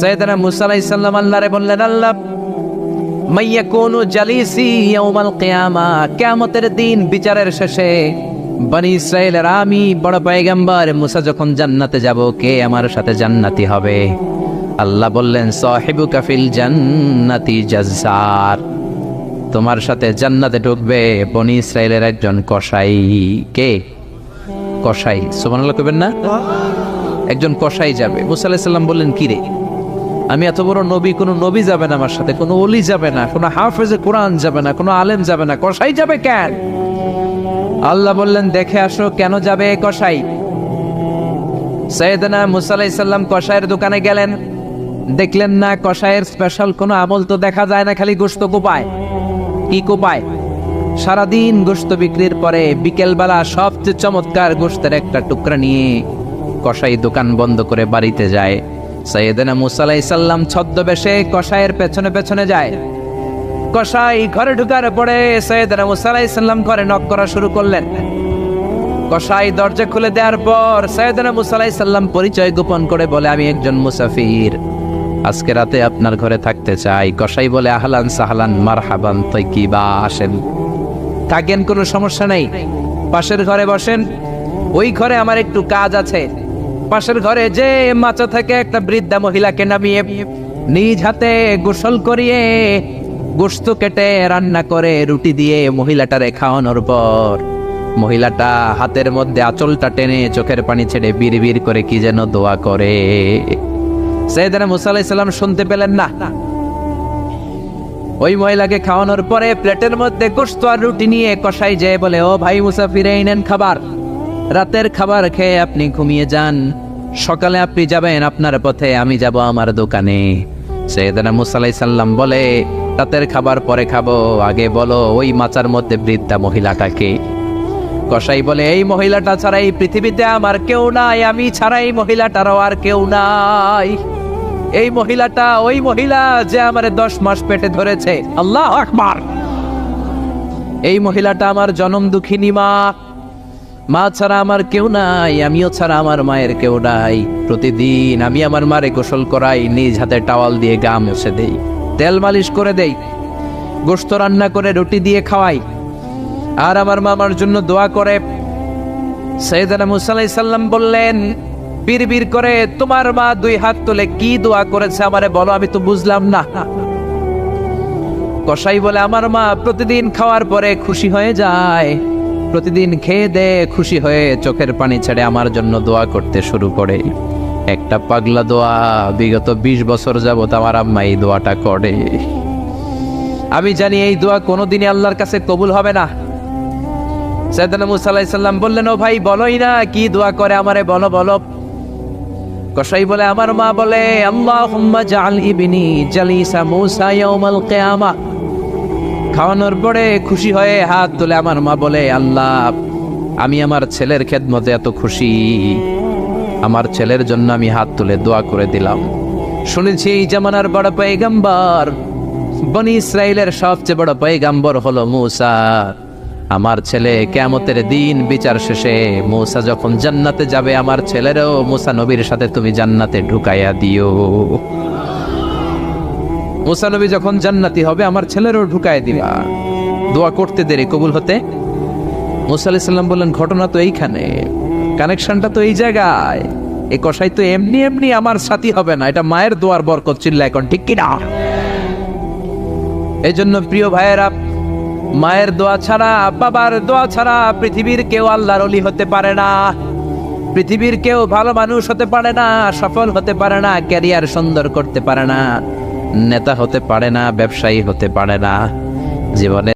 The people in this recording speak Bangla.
সৈয়দনা মুসা আলাইহিস সালাম আল্লাহরে বললেন, আল্লাহ মাইয়া কোন জালিসি ইয়াউমাল কিয়ামা, কিয়ামতের দিন বিচারের শেষে বনি ইসরায়েলের আমি বড় পয়গম্বর মুসা যখন জান্নাতে যাব, কে আমার সাথে জান্নাতি হবে? আল্লাহ বললেন সাহিবু কাফিল জান্নাতি জাজ্জার, তোমার সাথে জান্নাতে ঢুকবে বনি ইসরায়েলের একজন কসাই। কে? কসাই। সুবহানাল্লাহ কইবেন না? একজন কসাই যাবে। মুসা আলাইহিস সালাম বললেন কি রে আমি এত বড় নবী, কোনো নবী যাবে না আমার সাথে, কোনো অলি যাবে না, কোনো হাফেজে কোরআন যাবে না, কোনো আলেম যাবে না, কসাই যাবে কেন? আল্লাহ বললেন, দেখে আসো কেন যাবে এ কসাই? সৈয়দনা মুসা আলাইহিস কসাইয়ের দোকানে গেলেন। দেখলেন না, কসাইয়ের স্পেশাল কোনো আমল তো দেখা যায় না, খালি গোস্ত কোপায়। কি কোপায়? সারাদিন গোস্ত বিক্রির পরে বিকেলবেলা সবচেয়ে চমৎকার গোস্তের একটা টুকরা নিয়ে কসাই দোকান বন্ধ করে বাড়িতে যায়। সৈয়দনা মুসা আলাইহিস সাল্লাম ছদ্মবেশে কসাইয়ের পেছনে পেছনে যায়। কসাই ঘরে ঢুকার পরে সৈয়দনা মুসা আলাইহিস সাল্লাম ঘরে নক করা শুরু করলেন। কসাই দরজা খুলে দেওয়ার পর সৈয়দনা মুসা আলাইহিস সাল্লাম পরিচয় গোপন করে বলে, আমি একজন মুসাফির। আজকে রাতে আপনার ঘরে থাকতে চাই। কসাই বলে, আহলান সাহলান, মারহাবান তৈ কি বা আসেন। থাকেন, কোনো সমস্যা নেই। পাশের ঘরে বসেন। ওই ঘরে আমার একটু কাজ আছে। পাশের ঘরে যে মাচা থেকে, একটা বৃদ্ধা মহিলাকে নামিয়ে নিজ হাতে গোসল করিয়ে গোস্ত কেটে রান্না করে রুটি দিয়ে মহিলাটারে খাওয়ানোর পর মহিলাটা হাতের মধ্যে আঁচলটা টেনে চোখের পানি ছেড়ে বীর করে কি যেন দোয়া করে। সৈয়দনা মুসা আলাইহিস সালাম শুনতে পেলেন না। ওই মহিলাকে খাওয়ানোর পরে প্লেটের মধ্যে গোস্ত আর রুটি নিয়ে কষাই যেয়ে বলে, ও ভাই মুসাফির এই নেন খাবার। রাতের খাবার খেয়ে আপনি ঘুমিয়ে যান। সকালে আপনি যাবেন আপনার পথে, আমি যাব আমার দোকানে। সৈয়দনা মুসা আলাইহিস সাল্লাম বলে, রাতের খাবার পরে খাব। আগে বলো, ওই মাচার মধ্যে বৃদ্ধা মহিলাটাকে? কসাই বলে, এই মহিলাটা ছাড়া এই পৃথিবীতে আমার কেউ নাই, আমি ছাড়া এই মহিলাটারও আর কেউ নাই। এই মহিলাটা, ওই মহিলা যে আমার দশ মাস পেটে ধরেছে, আল্লাহ আকবার। এই মহিলাটা আমার জনম দুঃখিনী মা মা ছাড়া আমার কেউ নাই, আমিও ছাড়া আমার মায়ের কেউ নাই। প্রতিদিন আমি আমার মারে গোসল করাই, নিজ হাতে টাওয়াল দিয়ে গা মুছে দেই। তেল মালিশ করে দেই গোস্ত রান্না করে রুটি দিয়ে খাওয়াই। আর আমার মা আমার জন্য দোয়া করে। সৈয়দানা মুসা আলাইহিস সাল্লাম বললেন বীর করে, তোমার মা দুই হাত তুলে কি দোয়া করেছে আমারে বলো, আমি তো বুঝলাম না। কসাই বলে, আমার মা প্রতিদিন খাওয়ার পরে খুশি হয়ে যায়। প্রতিদিন খেয়ে দে খুশি হয়ে চোখের পানি ছেড়ে আমার জন্য দোয়া করতে শুরু করে। একটা পাগলা দোয়া বিগত বিশ বছর যাবত আমার আম্মা এই দোয়াটা করে। আমি জানি এই দোয়া কোনোদিনই আল্লাহর কাছে কবুল হবে না। সৈয়দনা মুসা আলাইহিস সাল্লাম বললেন, ও ভাই, বলোই না কি দোয়া করে আমারে, বলো বলো। কসাই বলে, আমার মা বলে, আল্লাহুম্মা জাআল ইবনি জালিসা মুসা ইয়াউমাল কিয়ামা। খাওয়ানোর পরে খুশি হয়ে হাত তুলে আমার মা বলে, আল্লাহ, আমি আমার ছেলের খেদমতে এত খুশি। আমার ছেলের জন্য আমি হাত তুলে দোয়া করে দিলাম। শুনেছি এই জামানার বড় পয়গাম্বর, বনি ইসরায়েলের সবচেয়ে বড় পয়গাম্বর হলো মুসা। আমার ছেলে কেমতের দিন বিচার শেষে মূসা যখন জান্নাতে যাবে, আমার ছেলেরও মুসা নবীর সাথে তুমি জান্নাতে ঢুকাইয়া দিও। মুসা নবী যখন জান্নাতি হবে, আমার ছেলেরও ঢুকায় দিবা। দোয়া করতে দেরি, কবুল হতে। মুসা আলাইহিস বললেন, ঘটনা তো এইখানে। কানেকশনটা তো এই জায়গায়। এ কষাই তো এমনি এমনি আমার সাথী হবে না। এটা মায়ের দোয়ার বরকত চিল্লা এখন, ঠিক কিনা? এই জন্য প্রিয় ভাইয়েরা, মায়ের দোয়া ছাড়া, বাবার দোয়া ছাড়া পৃথিবীর কেউ আল্লাহর অলি হতে পারে না। পৃথিবীর কেউ ভালো মানুষ হতে পারে না, সফল হতে পারে না, ক্যারিয়ার সুন্দর করতে পারে না। নেতা হতে পারে না ব্যবসায়ী হতে পারে না। জীবনে